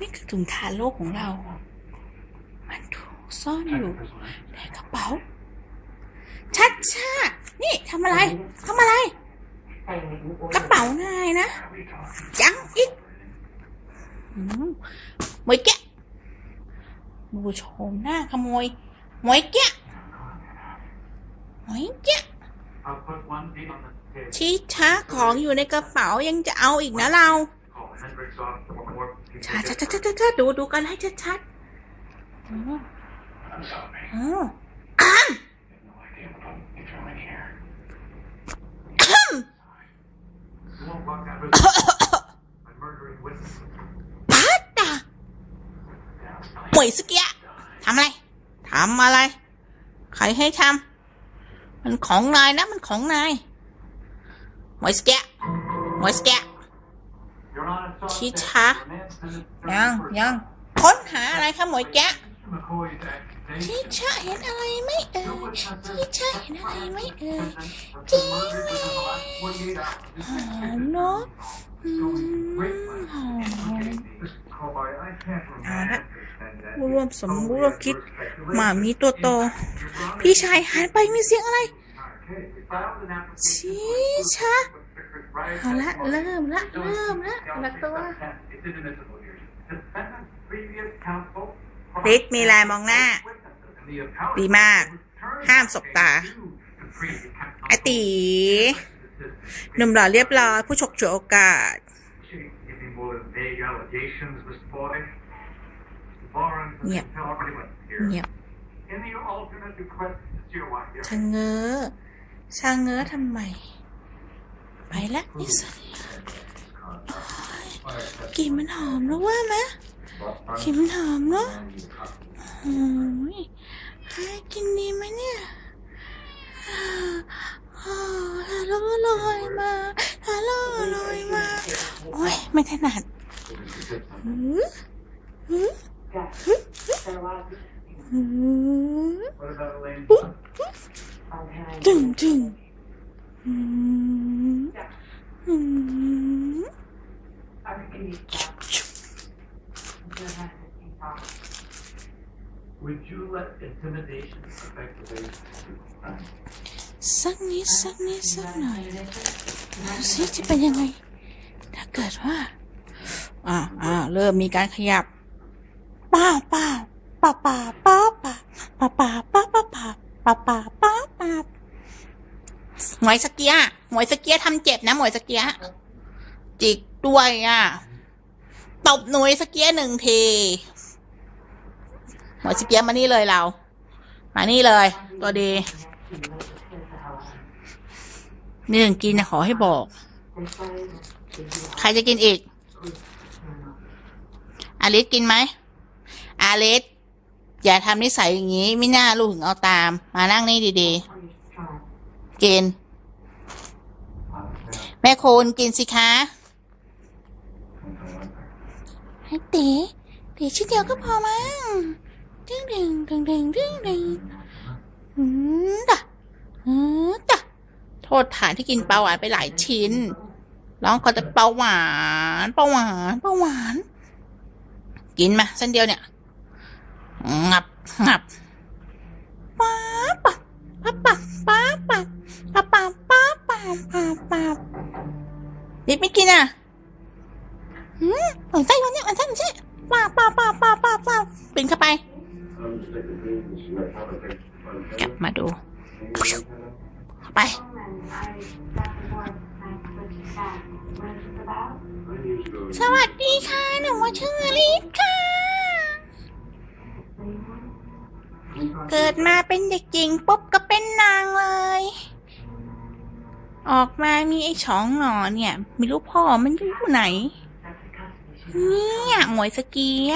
นี่คือถุงทารกของเรา มันถูกซ่อนอยู่ในกระเป๋า ชัดชาตินี่ทำอะไรทำอะไร กระเป๋านายนะยังอีกมหมวยแกะดูโฉมหน้าขโมยหมวยแกะหมวยแกะ ชี้ช้าของอยู่ในกระเป๋ายังจะเอาอีกนะเรา Call Hendricks off for more. ชัดชัดชัดชัดชัดดูดูกันให้ชัดชัดๆอ๋อ I'm sorry. อ๋อ I have no idea what I'm doing here. You won't walk out with my murdering witness. พัดตาหมวยสเกียทำอะไรทำอะไร ใครให้ทำ มันของนายนะ มันของนายหมวยสแกหมวยสแกชี้ช้ายังยังค้นหาอะไรคะหมวยแกชี้ช้าเห็นอะไรไม่เอ่ยชี้ช้าเห็นอะไรไม่เอ่ยจริงไหมหอเนาะหอมเอา ผู้ that. ร่วมสมรู้ร่วมคิดหมามีตัวโต พี่ชายหันไปมีเสียงอะไรชิชาเอาละเริ่มละเริ่มละละตัวฤทธิ์มีลายมองหน้า ดีมาก ห้ามสบตาไอตีหนุ่มหล่อเรียบร้อยผู้ฉกฉวยโอกาส เงียบ เงียบชะเง้อชะเง้อทำไม ไปละนิสัยกลิ่นมันหอมแล้วว่าไหมกลิ่นมันหอมเนาะโอ้ยให้กินดีไหมเนี่ยอ๋อทาโร่ลอยมาทาโร่ลอยมา โอ้ย ไม่ถนัดหือหือ Yeah. There are. What about Elaine? Okay. Dum dum. Yeah. Mm-hmm. I can use that. I'm gonna have to think off. Would you let intimidation affect the way Sắc nghĩ, sắc nghĩ, sắc nổi ป้าป้าป้าป้าป้าป้าป้าป้าป้าป้าป้าป้าป้าป้าป้าหมวยสเกียหมวยสเกียทำเจ็บนะหมวยสเกียจิกด้วยอะตบหน่วยสเกียหนึ่งทีหมวยสเกียมานี่เลยเรา มานี่เลย ตัวดีมีหนึ่งกินนะขอให้บอก ใครจะกินอีกอลิสกินไหม อาลิสอย่าทำนิสัยอย่างนี้ ไม่น่าลูกถึงเอาตาม มานั่งนี่ดีๆ กิน แม่โคุณกินสิคะให้ตีตีชิ้นเดียวก็พอมั้งดึงดึงดึงดึงดึงดึงอืมตะอืมตะโทษฐานที่กินปลาหวานไปหลายชิ้นร้องขอแต่ปลาหวานปลาหวานปลาหวาน กินมาเส้นเดียวเนี่ย งับงับป๊าปะป๊าปะป๊าปะป๊าปะป๊าปะป๊าปะดิบไม่กินอะหืมหมันไส้วันนี้ยหมันไส้หมันไส้ป้าป้าป้าป้าป้าป้าปินเข้าไป กลับมาดู ไป สวัสดีค่ะ หนูว่าชื่อลิสค่ะ เกิดมาเป็นเด็กหญิงปุ๊บก็เป็นนางเลย ออกมามีไอ้ช้องหนอเนี่ยไม่รู้พ่อมันอยู่ไหน เนี่ยหมวยสกีย